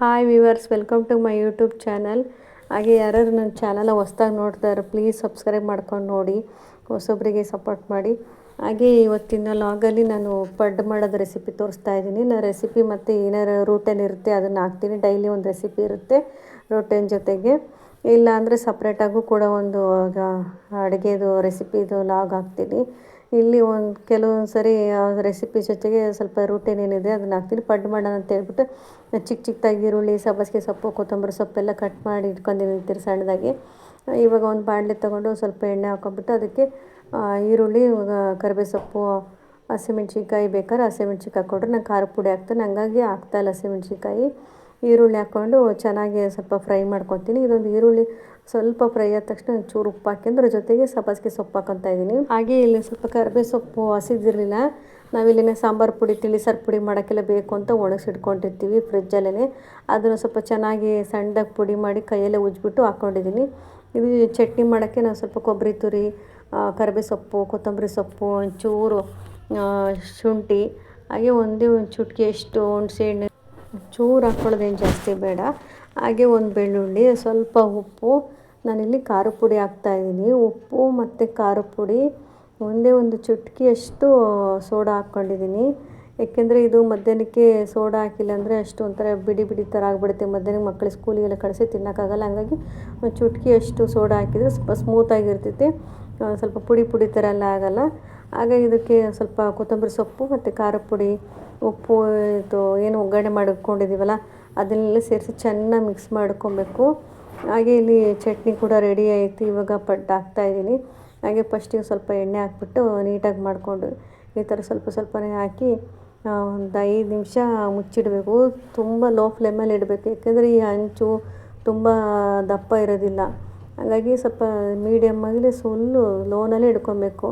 Hi viewers welcome to my YouTube channel ಹಾಗೆ ಯಾರ್ಯಾರು ನನ್ನ ಚಾನಲ್ನ ಹೊಸ್ದಾಗಿ ನೋಡ್ತಾರೆ ಪ್ಲೀಸ್ ಸಬ್ಸ್ಕ್ರೈಬ್ ಮಾಡ್ಕೊಂಡು ನೋಡಿ ಹೊಸೊಬ್ಬರಿಗೆ ಸಪೋರ್ಟ್ ಮಾಡಿ. ಹಾಗೆ ಇವತ್ತಿನ ಲಾಗಲ್ಲಿ ನಾನು ಪಡ್ಡು ಮಾಡೋದು ರೆಸಿಪಿ ತೋರಿಸ್ತಾ ಇದ್ದೀನಿ. ನಾನು ರೆಸಿಪಿ ಮತ್ತು ಏನಾರು ರೂಟೇನ್ ಇರುತ್ತೆ ಅದನ್ನು ಹಾಕ್ತೀನಿ. ಡೈಲಿ ಒಂದು ರೆಸಿಪಿ ಇರುತ್ತೆ ರೂಟೇನ್ ಜೊತೆಗೆ. ಇಲ್ಲ ಅಂದರೆ ಸಪ್ರೇಟಾಗೂ ಕೂಡ ಒಂದು ಅಡುಗೆದು ರೆಸಿಪಿದು ಲಾಗ್ ಹಾಕ್ತೀನಿ. ಇಲ್ಲಿ ಒಂದು ಕೆಲವೊಂದು ಸರಿ ರೆಸಿಪಿ ಜೊತೆಗೆ ಸ್ವಲ್ಪ ರೂಟೀನ್ ಏನಿದೆ ಅದನ್ನ ಹಾಕ್ತೀನಿ. ಪಡ್ಡು ಮಾಡೋಣ ಅಂತ ಹೇಳ್ಬಿಟ್ಟು ಚಿಕ್ಕ ಚಿಕ್ಕದಾಗಿ ಈರುಳ್ಳಿ, ಸಬ್ಬಸಿಗೆ ಸೊಪ್ಪು, ಕೊತ್ತಂಬರಿ ಸೊಪ್ಪೆಲ್ಲ ಕಟ್ ಮಾಡಿ ಇಟ್ಕೊಂಡಿರ್ತೀರಿ ಸಣ್ಣದಾಗಿ. ಇವಾಗ ಒಂದು ಬಾಣಲೆ ತೊಗೊಂಡು ಸ್ವಲ್ಪ ಎಣ್ಣೆ ಹಾಕೊಂಡ್ಬಿಟ್ಟು ಅದಕ್ಕೆ ಈರುಳ್ಳಿ ಕರಿಬೇವು ಸೊಪ್ಪು ಹಸಿಮೆಣ್ಸಿನ್ಕಾಯಿ ಬೇಕಾದ್ರೆ ಹಸಿಮೆಣ್ಸಿನ್ಕಾಯಿ ಹಾಕ್ಕೊಂಡ್ರೆ. ನಾನು ಖಾರ ಪುಡಿ ಹಾಕ್ತೇನೆ. ಹಂಗಾಗಿ ಹಾಕ್ತಾಯಿಲ್ಲ ಹಸಿಮೆಣ್ಸಿನ್ಕಾಯಿ. ಈರುಳ್ಳಿ ಹಾಕ್ಕೊಂಡು ಚೆನ್ನಾಗಿ ಸ್ವಲ್ಪ ಫ್ರೈ ಮಾಡ್ಕೊತೀನಿ. ಇದೊಂದು ಈರುಳ್ಳಿ ಸ್ವಲ್ಪ ಫ್ರೈ ಆದ ತಕ್ಷಣ ಚೂರು ಉಪ್ಪು ಹಾಕಿದ್ರ ಜೊತೆಗೆ ಸಬ್ಬಸಿಗೆ ಸೊಪ್ಪು ಹಾಕೊತಾ ಇದ್ದೀನಿ. ಹಾಗೆ ಇಲ್ಲಿ ಸ್ವಲ್ಪ ಕರಿಬೇ ಸೊಪ್ಪು ಹಸಿದಿರಲಿಲ್ಲ. ನಾವಿಲ್ಲಿನ ಸಾಂಬಾರು ಪುಡಿ ತಿಳಿಸಾರು ಪುಡಿ ಮಾಡೋಕ್ಕೆಲ್ಲ ಬೇಕು ಅಂತ ಒಣಗಿಸಿಟ್ಕೊಂಡಿರ್ತೀವಿ ಫ್ರಿಜ್ಜಲ್ಲೇ ಅದನ್ನು ಸ್ವಲ್ಪ ಚೆನ್ನಾಗಿ ಸಣ್ಣದಾಗಿ ಪುಡಿ ಮಾಡಿ ಕೈಯಲ್ಲೇ ಉಜ್ಬಿಟ್ಟು ಹಾಕ್ಕೊಂಡಿದ್ದೀನಿ ಇದು ಚಟ್ನಿ ಮಾಡೋಕ್ಕೆ ನಾವು ಸ್ವಲ್ಪ ಕೊಬ್ಬರಿ ತುರಿ ಕರಿಬೇ ಸೊಪ್ಪು ಕೊತ್ತಂಬರಿ ಸೊಪ್ಪು, ಒಂಚೂರು ಶುಂಠಿ, ಹಾಗೆ ಒಂದೇ ಒಂದು ಚುಟ್ಕಿಯಷ್ಟು ಹುಣಸೆಹಣ್ಣು ಚೂರು ಹಾಕ್ಕೊಳ್ಳೋದೇನು ಜಾಸ್ತಿ ಬೇಡ. ಹಾಗೆ ಒಂದು ಬೆಳ್ಳುಳ್ಳಿ, ಸ್ವಲ್ಪ ಉಪ್ಪು. ನಾನಿಲ್ಲಿ ಖಾರ ಪುಡಿ ಹಾಕ್ತಾಯಿದ್ದೀನಿ ಉಪ್ಪು ಮತ್ತು ಖಾರ ಪುಡಿ. ಒಂದೇ ಒಂದು ಚುಟ್ಕಿಯಷ್ಟು ಸೋಡಾ ಹಾಕ್ಕೊಂಡಿದ್ದೀನಿ. ಏಕೆಂದರೆ ಇದು ಮಧ್ಯಾಹ್ನಕ್ಕೆ ಸೋಡಾ ಹಾಕಿಲ್ಲ ಅಂದರೆ ಅಷ್ಟು ಒಂಥರ ಬಿಡಿ ಬಿಡಿ ಥರ ಆಗಿಬಿಡುತ್ತೆ. ಮಧ್ಯಾಹ್ನ ಮಕ್ಕಳು ಸ್ಕೂಲಿಗೆಲ್ಲ ಕಳಿಸಿ ತಿನ್ನೋಕ್ಕಾಗಲ್ಲ. ಹಂಗಾಗಿ ಒಂದು ಚುಟ್ಕಿಯಷ್ಟು ಸೋಡಾ ಹಾಕಿದರೆ ಸ್ವಲ್ಪ ಸ್ಮೂತಾಗಿರ್ತೈತೆ ಸ್ವಲ್ಪ ಪುಡಿ ಪುಡಿ ಥರ ಎಲ್ಲ ಆಗೋಲ್ಲ. ಹಾಗಾಗಿ ಇದಕ್ಕೆ ಸ್ವಲ್ಪ ಕೊತ್ತಂಬರಿ ಸೊಪ್ಪು ಮತ್ತು ಖಾರ ಪುಡಿ, ಉಪ್ಪು, ಇದು ಏನು ಒಗ್ಗರಣೆ ಮಾಡಿಕೊಂಡಿದ್ದೀವಲ್ಲ ಅದನ್ನೆಲ್ಲ ಸೇರಿಸಿ ಚೆನ್ನಾಗಿ ಮಿಕ್ಸ್ ಮಾಡ್ಕೊಬೇಕು. ಹಾಗೆ ಇಲ್ಲಿ ಚಟ್ನಿ ಕೂಡ ರೆಡಿ ಆಯಿತು, ಇವಾಗ ಪಡ್ಡು ಹಾಕ್ತಾಯಿದ್ದೀನಿ ಹಾಗೆ ಫಸ್ಟಿಗೆ ಸ್ವಲ್ಪ ಎಣ್ಣೆ ಹಾಕ್ಬಿಟ್ಟು ನೀಟಾಗಿ ಮಾಡಿಕೊಂಡು ಈ ಥರ ಸ್ವಲ್ಪ ಸ್ವಲ್ಪನೇ ಹಾಕಿ ಒಂದು ಐದು ನಿಮಿಷ ಮುಚ್ಚಿಡಬೇಕು. ತುಂಬ ಲೋ ಫ್ಲೇಮಲ್ಲಿ ಇಡಬೇಕು, ಯಾಕೆಂದರೆ ಈ ಹಂಚು ತುಂಬ ದಪ್ಪ ಇರೋದಿಲ್ಲ. ಹಾಗಾಗಿ ಸ್ವಲ್ಪ ಮೀಡಿಯಮ್ ಆಗಲಿ ಫುಲ್ಲು ಲೋನಲ್ಲೇ ಇಡ್ಕೊಬೇಕು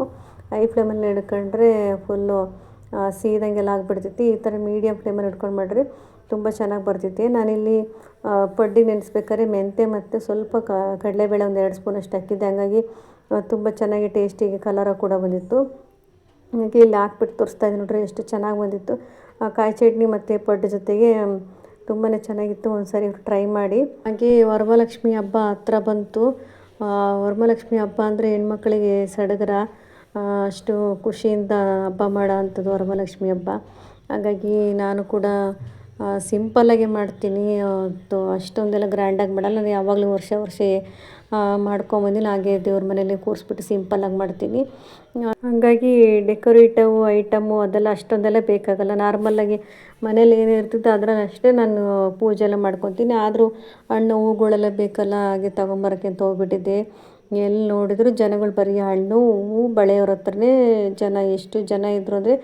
ಹೈ ಫ್ಲೇಮಲ್ಲಿ ಹಿಡ್ಕೊಂಡ್ರೆ ಫುಲ್ಲು ಸೀದಂಗೆಲ್ಲ ಆಗಿಬಿಡ್ತೈತಿ. ಈ ಥರ ಮೀಡಿಯಮ್ ಫ್ಲೇಮಲ್ಲಿ ಇಟ್ಕೊಂಡು ಮಾಡಿರಿ ತುಂಬ ಚೆನ್ನಾಗಿ ಬರ್ತೈತಿ. ನಾನಿಲ್ಲಿ ಪಡ್ಡಿ ನೆನೆಸ್ಬೇಕಾದ್ರೆ ಮೆಂತ್ಯ ಮತ್ತು ಸ್ವಲ್ಪ ಕಡಲೆಬೇಳೆ ಒಂದು ಎರಡು ಸ್ಪೂನ್ ಅಷ್ಟು ಹಾಕಿದ್ದೆ. ಹಂಗಾಗಿ ತುಂಬ ಚೆನ್ನಾಗಿ ಟೇಸ್ಟಿಗೆ ಕಲರ ಕೂಡ ಬಂದಿತ್ತು. ಹಾಗೆ ಇಲ್ಲಿ ಹಾಕ್ಬಿಟ್ಟು ತೋರಿಸ್ತಾ ಇದ್ದೀನಿ ನೋಡ್ರಿ, ಎಷ್ಟು ಚೆನ್ನಾಗಿ ಬಂದಿತ್ತು. ಕಾಯಿ ಚಟ್ನಿ ಮತ್ತು ಪಡ್ಡು ಜೊತೆಗೆ ತುಂಬಾ ಚೆನ್ನಾಗಿತ್ತು. ಒಂದು ಸಾರಿ ಟ್ರೈ ಮಾಡಿ. ಹಾಗೆ ವರಮಹಾಲಕ್ಷ್ಮಿ ಹಬ್ಬ ಹತ್ರ ಬಂತು. ವರಮಹಾಲಕ್ಷ್ಮಿ ಹಬ್ಬ ಅಂದರೆ ಹೆಣ್ಮಕ್ಳಿಗೆ ಸಡಗರ ಅಷ್ಟು ಖುಷಿಯಿಂದ ಹಬ್ಬ ಮಾಡೋ ಅಂಥದ್ದು ವರಮಹಾಲಕ್ಷ್ಮಿ ಹಬ್ಬ. ಹಾಗಾಗಿ ನಾನು ಕೂಡ ಸಿಂಪಲ್ಲಾಗೆ ಮಾಡ್ತೀನಿ. ಅಷ್ಟೊಂದೆಲ್ಲ ಗ್ರ್ಯಾಂಡಾಗಿ ಮಾಡಲ್ಲ. ನಾನು ಯಾವಾಗಲೂ ವರ್ಷ ವರ್ಷ ಮಾಡ್ಕೊಂಬಂದಿನಿ ಹಾಗೆ ದೇವ್ರ ಮನೇಲಿ ಕೂರಿಸ್ಬಿಟ್ಟು ಸಿಂಪಲ್ಲಾಗಿ ಮಾಡ್ತೀನಿ. ಹಾಗಾಗಿ ಡೆಕೋರೇಟಿವ್ ಐಟಮು ಅದೆಲ್ಲ ಅಷ್ಟೊಂದೆಲ್ಲ ಬೇಕಾಗಲ್ಲ. ನಾರ್ಮಲ್ಲಾಗಿ ಮನೇಲಿ ಏನು ಇರ್ತಿತ್ತು ಅದರಲ್ಲಿ ಅಷ್ಟೇ ನಾನು ಪೂಜೆ ಎಲ್ಲ ಮಾಡ್ಕೊತೀನಿ. ಆದರೂ ಹಣ್ಣು ಹೂಗಳೆಲ್ಲ ಬೇಕಲ್ಲ, ಹಾಗೆ ತೊಗೊಂಬರಕ್ಕೆ ಅಂತ ಹೋಗ್ಬಿಟ್ಟಿದ್ದೆ. ಎಲ್ಲಿ ನೋಡಿದ್ರು ಜನಗಳು ಬರೀ ಹಣ್ಣು ಹೂವು ಬಳೆಯವ್ರ ಹತ್ರನೇ ಜನ, ಎಷ್ಟು ಜನ ಇದ್ದರು ಅಂದರೆ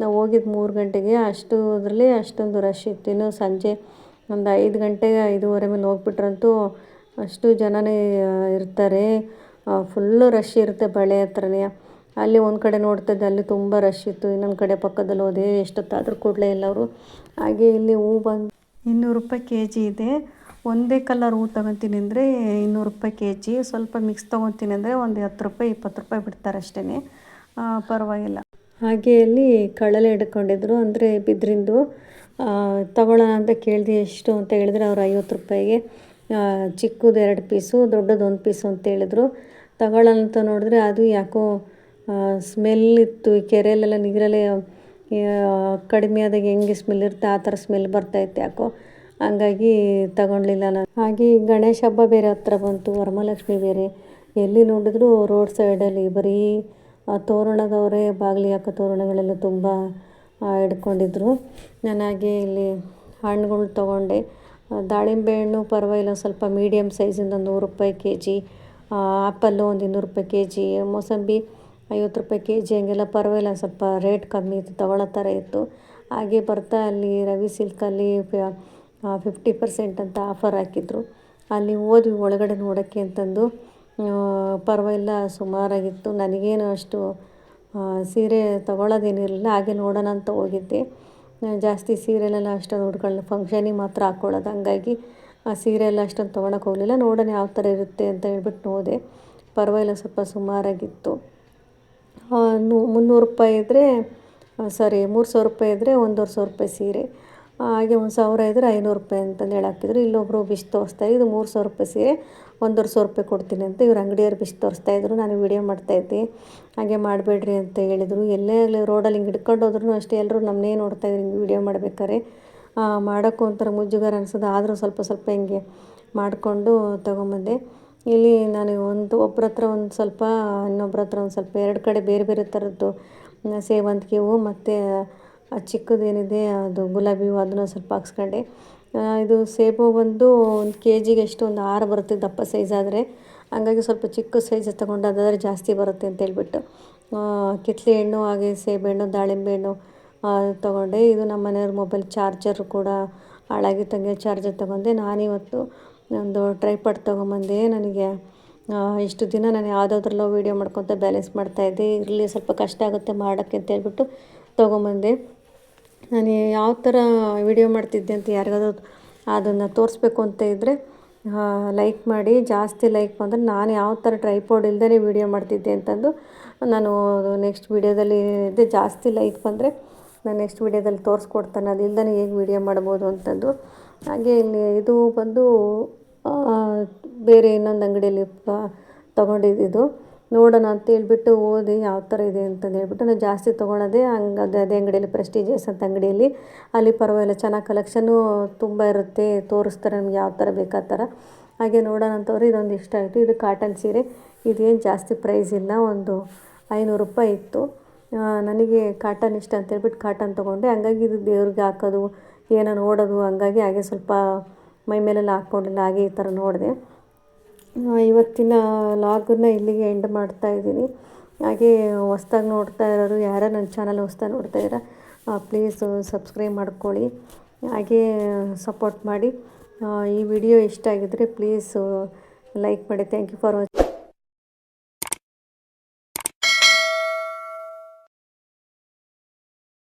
ನಾವು ಹೋಗಿದ್ದು ಮೂರು ಗಂಟೆಗೆ ಅಷ್ಟು ಅದರಲ್ಲಿ ಅಷ್ಟೊಂದು ರಶ್ ಇತ್ತು. ಇನ್ನು ಸಂಜೆ ಒಂದು ಐದು ಗಂಟೆಗೆ ಐದೂವರೆ ಮೇಲೆ ಹೋಗ್ಬಿಟ್ರಂತೂ ಅಷ್ಟು ಜನನೇ ಇರ್ತಾರೆ. ಫುಲ್ಲು ರಶ್ ಇರುತ್ತೆ ಬಳೆ ಹತ್ರನೇ. ಅಲ್ಲಿ ಒಂದು ಕಡೆ ನೋಡ್ತಿದ್ದೆ, ಅಲ್ಲಿ ತುಂಬ ರಶ್ ಇತ್ತು. ಇನ್ನೊಂದು ಕಡೆ ಪಕ್ಕದಲ್ಲಿ ಹೋದೆ, ಎಷ್ಟೊತ್ತಾದರೂ ಕೂಡಲೇ ಎಲ್ಲರೂ ಹಾಗೆ ಇಲ್ಲಿ ಹೂ ಬಂದು ಇನ್ನೂರು ರೂಪಾಯಿ ಕೆ ಜಿ ಇದೆ. ಒಂದೇ ಕಲರ್ ಹೂ ತೊಗೊತೀನಿ ಅಂದರೆ ಇನ್ನೂರು ರೂಪಾಯಿ ಕೆ ಜಿ ಸ್ವಲ್ಪ ಮಿಕ್ಸ್ ತೊಗೊತೀನಿ ಅಂದರೆ ಒಂದು ಹತ್ತು ರೂಪಾಯಿ, ಇಪ್ಪತ್ತು ರೂಪಾಯಿ ಬಿಡ್ತಾರೆ ಅಷ್ಟೇ ಪರವಾಗಿಲ್ಲ. ಹಾಗೆ ಅಲ್ಲಿ ಕಳಲೆ ಹಿಡ್ಕೊಂಡಿದ್ರು. ಅಂದರೆ ಬಿದ್ರಿಂದು ತಗೊಳ್ಳೋಣ ಅಂತ ಕೇಳಿದೆ ಎಷ್ಟು ಅಂತ ಹೇಳಿದ್ರೆ ಅವ್ರು ಐವತ್ತು ರೂಪಾಯಿಗೆ ಚಿಕ್ಕದು ಎರಡು ಪೀಸು ದೊಡ್ಡದು ಒಂದು ಪೀಸು ಅಂತ ಹೇಳಿದ್ರು. ತಗೊಳ್ಳೋಣ ಅಂತ ನೋಡಿದ್ರೆ ಅದು ಯಾಕೋ ಸ್ಮೆಲ್ ಇತ್ತು. ಈ ಕೆರೆಯಲ್ಲೆಲ್ಲ ನೀರಲ್ಲೇ ಕಡಿಮೆ ಆದಾಗ ಹೆಂಗೆ ಸ್ಮೆಲ್ ಇರುತ್ತೆ, ಆ ಥರ ಸ್ಮೆಲ್ ಬರ್ತೈತೆ ಯಾಕೋ. ಹಂಗಾಗಿ ತಗೊಳ್ಲಿಲ್ಲ ನಾನು. ಹಾಗೆ ಗಣೇಶ ಹಬ್ಬ ಬೇರೆ ಹತ್ರ ಬಂತು, ವರಮಹಾಲಕ್ಷ್ಮಿ ಬೇರೆ. ಎಲ್ಲಿ ನೋಡಿದ್ರು ರೋಡ್ ಸೈಡಲ್ಲಿ ಬರೀ ತೋರಣದವರೇ ಬಾಗಿಲು ಹಾಕೋ ತೋರಣಗಳೆಲ್ಲ ತುಂಬ ಹಿಡ್ಕೊಂಡಿದ್ರು ನಾನು ಹಾಗೆ ಇಲ್ಲಿ ಹಣ್ಣುಗಳು ತೊಗೊಂಡೆ. ದಾಳಿಂಬೆ ಹಣ್ಣು ಪರವಾಗಿಲ್ಲ, ಸ್ವಲ್ಪ ಮೀಡಿಯಮ್ ಸೈಜಿಂದ ನೂರು ರೂಪಾಯಿ ಕೆ ಜಿ ಆ್ಯಪಲ್ಲು ಒಂದು ಇನ್ನೂರು ರೂಪಾಯಿ ಕೆ ಜಿ ಮೋಸಂಬಿ ಐವತ್ತು ರೂಪಾಯಿ ಕೆ ಜಿ ಹಂಗೆಲ್ಲ ಪರವಾಗಿಲ್ಲ, ಸ್ವಲ್ಪ ರೇಟ್ ಕಮ್ಮಿ ಇತ್ತು ತಗೊಳ್ಳೋ ಥರ ಇತ್ತು. ಹಾಗೆ ಬರ್ತಾ ಅಲ್ಲಿ ರವಿ ಸಿಲ್ಕಲ್ಲಿ ಫಿಫ್ಟಿ ಪರ್ಸೆಂಟ್ ಅಂತ ಆಫರ್ ಹಾಕಿದ್ರು. ಅಲ್ಲಿ ಹೋದ್ವಿ ಒಳಗಡೆ ನೋಡೋಕ್ಕೆ ಅಂತಂದು ಪರವಾಗಿಲ್ಲ, ಸುಮಾರಾಗಿತ್ತು. ನನಗೇನು ಅಷ್ಟು ಸೀರೆ ತೊಗೊಳ್ಳೋದೇನಿರಲಿಲ್ಲ ಹಾಗೆ ನೋಡೋಣ ಅಂತ ಹೋಗಿದ್ದೆ. ಜಾಸ್ತಿ ಸೀರೆಲೆಲ್ಲ ಅಷ್ಟೊಂದು ಉಟ್ಕೊಳ್ಳೋ ಫಂಕ್ಷನಿಗೆ ಮಾತ್ರ ಹಾಕ್ಕೊಳ್ಳೋದು ಹಂಗಾಗಿ ಆ ಸೀರೆ ಎಲ್ಲ ಅಷ್ಟೊಂದು ತೊಗೊಳಕ್ಕೆ ಹೋಗಲಿಲ್ಲ. ನೋಡೋಣ ಯಾವ ಥರ ಇರುತ್ತೆ ಅಂತ ಹೇಳ್ಬಿಟ್ಟು ನೋಡಿದೆ ಪರವಾಗಿಲ್ಲ, ಸ್ವಲ್ಪ ಸುಮಾರಾಗಿತ್ತು. ಮುನ್ನೂರು ರೂಪಾಯಿ ಇದ್ದರೆ ಸಾರಿ ಮೂರು ಸಾವಿರ ರೂಪಾಯಿ ಇದ್ದರೆ ಒಂದೂವರೆ ಸಾವಿರ ರೂಪಾಯಿ ಸೀರೆ. ಹಾಗೆ ಒಂದು ಸಾವಿರ ಇದ್ದರೆ ಐನೂರು ರೂಪಾಯಿ ಅಂತಂದು ಹೇಳಿ ಹಾಕಿದ್ರು ಇಲ್ಲೊಬ್ಬರು ಬಿಸ್ ತೋರಿಸ್ತಾ ಇದು ಮೂರು ಸಾವಿರ ರೂಪಾಯಿ ಸೀರೆ, ಒಂದೂವರೆ ಸಾವಿರ ರೂಪಾಯಿ ಕೊಡ್ತೀನಿ ಅಂತ ಇವ್ರು ಅಂಗಡಿಯವ್ರು ಬಿಸ್ ತೋರಿಸ್ತಾ ಇದ್ರು. ನಾನು ವೀಡಿಯೋ ಮಾಡ್ತಾಯಿದ್ದೆ ಹಾಗೆ ಮಾಡಬೇಡ್ರಿ ಅಂತ ಹೇಳಿದರು. ಎಲ್ಲೇ ಆಗಲಿ ರೋಡಲ್ಲಿ ಹಿಂಗೆ ಹಿಡ್ಕೊಂಡು ಹೋದ್ರೂ ಅಷ್ಟೇ ಎಲ್ಲರೂ ನಮ್ಮನ್ನೇ ನೋಡ್ತಾಯಿದ್ರು ಹಿಂಗೆ ವೀಡಿಯೋ ಮಾಡ್ಬೇಕಾದ್ರೆ. ಮಾಡೋಕ್ಕೂ ಒಂಥರ ಮುಜುಗರ ಅನ್ಸೋದು ಆದರೂ ಸ್ವಲ್ಪ ಸ್ವಲ್ಪ ಹಿಂಗೆ ಮಾಡಿಕೊಂಡು ತೊಗೊಂಬಂದೆ. ಇಲ್ಲಿ ನಾನು ಒಂದು ಒಬ್ಬರ ಹತ್ರ ಒಂದು ಸ್ವಲ್ಪ, ಇನ್ನೊಬ್ರ ಹತ್ರ ಒಂದು ಸ್ವಲ್ಪ ಎರಡು ಕಡೆ ಬೇರೆ ಬೇರೆ ಥರದ್ದು ಸೇವಂತಿಗೆ ಹೂವು ಮತ್ತು ಆ ಚಿಕ್ಕದೇನಿದೆ, ಅದು ಗುಲಾಬಿ ಹೂವು, ಅದನ್ನು ಸ್ವಲ್ಪ ಹಾಕ್ಸ್ಕೊಂಡೆ. ಇದು ಸೇಬು ಬಂದು ಒಂದು ಕೆ ಜಿಗೆ ಎಷ್ಟು ಒಂದು ಆರು ಬರುತ್ತೆ ದಪ್ಪ ಸೈಜ್ ಆದರೆ. ಹಂಗಾಗಿ ಸ್ವಲ್ಪ ಚಿಕ್ಕ ಸೈಜ್ ತಗೊಂಡು ಅದಾದರೆ ಜಾಸ್ತಿ ಬರುತ್ತೆ ಅಂತ ಹೇಳ್ಬಿಟ್ಟು. ಕಿತ್ಲೆ ಹಣ್ಣು ಹಾಗೆ ಸೇಬೆಹಣ್ಣು ದಾಳಿಂಬೆ ಹಣ್ಣು ತೊಗೊಂಡೆ. ಇದು ನಮ್ಮ ಮನೆಯವ್ರ ಮೊಬೈಲ್ ಚಾರ್ಜರು ಕೂಡ ಹಾಳಾಗಿತ್ತಂಗೆ ಚಾರ್ಜರ್ ತೊಗೊಂಡೆ. ನಾನಿವತ್ತು ಒಂದು ಟ್ರೈಪಾಡ್ ತೊಗೊಂಬಂದೆ. ನನಗೆ ಇಷ್ಟು ದಿನ ನಾನು ಯಾವುದಾದ್ರಲ್ಲೋ ವೀಡಿಯೋ ಮಾಡ್ಕೊತ ಬ್ಯಾಲೆನ್ಸ್ ಮಾಡ್ತಾಯಿದ್ದೆ ಇರಲಿ, ಸ್ವಲ್ಪ ಕಷ್ಟ ಆಗುತ್ತೆ ಮಾಡೋಕ್ಕೆ ಅಂತ ಹೇಳ್ಬಿಟ್ಟು ತೊಗೊಂಬಂದೆ. ನಾನು ಯಾವ ಥರ ವಿಡಿಯೋ ಮಾಡ್ತಿದ್ದೆ ಅಂತ ಯಾರಿಗಾದ್ರೂ ಅದನ್ನು ತೋರಿಸ್ಬೇಕು ಅಂತ ಇದ್ದರೆ ಲೈಕ್ ಮಾಡಿ, ಜಾಸ್ತಿ ಲೈಕ್ ಬಂದರೆ ನಾನು ಯಾವ ಥರ ಟ್ರೈಪೋಡ್ ಇಲ್ಲದೇ ವಿಡಿಯೋ ಮಾಡ್ತಿದ್ದೆ ಅಂತಂದು ನಾನು ನೆಕ್ಸ್ಟ್ ವೀಡಿಯೋದಲ್ಲಿ ಇದೆ ಜಾಸ್ತಿ ಲೈಕ್ ಬಂದರೆ ನಾನು ನೆಕ್ಸ್ಟ್ ವೀಡಿಯೋದಲ್ಲಿ ತೋರಿಸ್ಕೊಡ್ತಾನೆ. ಅದು ಇಲ್ಲದೇ ಹೇಗೆ ವೀಡಿಯೋ ಮಾಡ್ಬೋದು ಅಂತಂದು. ಹಾಗೆ ಇಲ್ಲಿ ಇದು ಬಂದು ಬೇರೆ ಇನ್ನೊಂದು ಅಂಗಡಿಯಲ್ಲಿ ತೊಗೊಂಡಿದ್ದು. ನೋಡೋಣ ಅಂತ ಹೇಳ್ಬಿಟ್ಟು ಓದಿ ಯಾವ ಥರ ಇದೆ ಅಂತಂದು ಹೇಳ್ಬಿಟ್ಟು ನಾನು ಜಾಸ್ತಿ ತೊಗೊಳೋದೆ ಹಂಗೆ ಅದೇ ಅಂಗಡಿಯಲ್ಲಿ ಪ್ರೆಸ್ಟೀಜಿಯಸ್ ಅಂತ ಅಂಗಡಿಯಲ್ಲಿ. ಅಲ್ಲಿ ಪರವಾಗಿಲ್ಲ, ಚೆನ್ನಾಗಿ ಕಲೆಕ್ಷನ್ನು ತುಂಬ ಇರುತ್ತೆ, ತೋರಿಸ್ತಾರೆ ನಮ್ಗೆ ಯಾವ ಥರ ಬೇಕಾ ಥರ. ಹಾಗೆ ನೋಡೋಣ ಅಂತವ್ರು ಇದೊಂದು ಇಷ್ಟ ಆಯಿತು. ಇದು ಕಾಟನ್ ಸೀರೆ. ಇದೇನು ಜಾಸ್ತಿ ಪ್ರೈಸ್ ಇಲ್ಲ, ಒಂದು ಐನೂರು ರೂಪಾಯಿ ಇತ್ತು. ನನಗೆ ಕಾಟನ್ ಇಷ್ಟ ಅಂತ ಹೇಳ್ಬಿಟ್ಟು ಕಾಟನ್ ತೊಗೊಂಡೆ. ಹಂಗಾಗಿ ಇದು ದೇವ್ರಿಗೆ ಹಾಕೋದು, ಏನೋ ನೋಡೋದು, ಹಂಗಾಗಿ ಹಾಗೆ ಸ್ವಲ್ಪ ಮೈ ಮೇಲೆಲ್ಲ ಹಾಕ್ಕೊಂಡಿಲ್ಲ, ಹಾಗೆ ಈ ಥರ ನೋಡಿದೆ. ಇವತ್ತಿನ ಲಾಗನ್ನ ಇಲ್ಲಿಗೆ ಎಂಡ್ ಮಾಡ್ತಾ ಇದ್ದೀನಿ. ಹಾಗೆ ಹೊಸ್ದಾಗಿ ನೋಡ್ತಾ ಇರೋರು ಯಾರು ನನ್ನ ಚಾನಲ್ ಹೊಸ್ದಾಗಿ ನೋಡ್ತಾ ಇದ್ದೀರಾ ಪ್ಲೀಸ್ ಸಬ್ಸ್ಕ್ರೈಬ್ ಮಾಡ್ಕೊಳ್ಳಿ. ಹಾಗೆ ಸಪೋರ್ಟ್ ಮಾಡಿ. ಈ ವಿಡಿಯೋ ಇಷ್ಟ ಆಗಿದ್ದರೆ ಪ್ಲೀಸ್ ಲೈಕ್ ಮಾಡಿ. Thank you for watching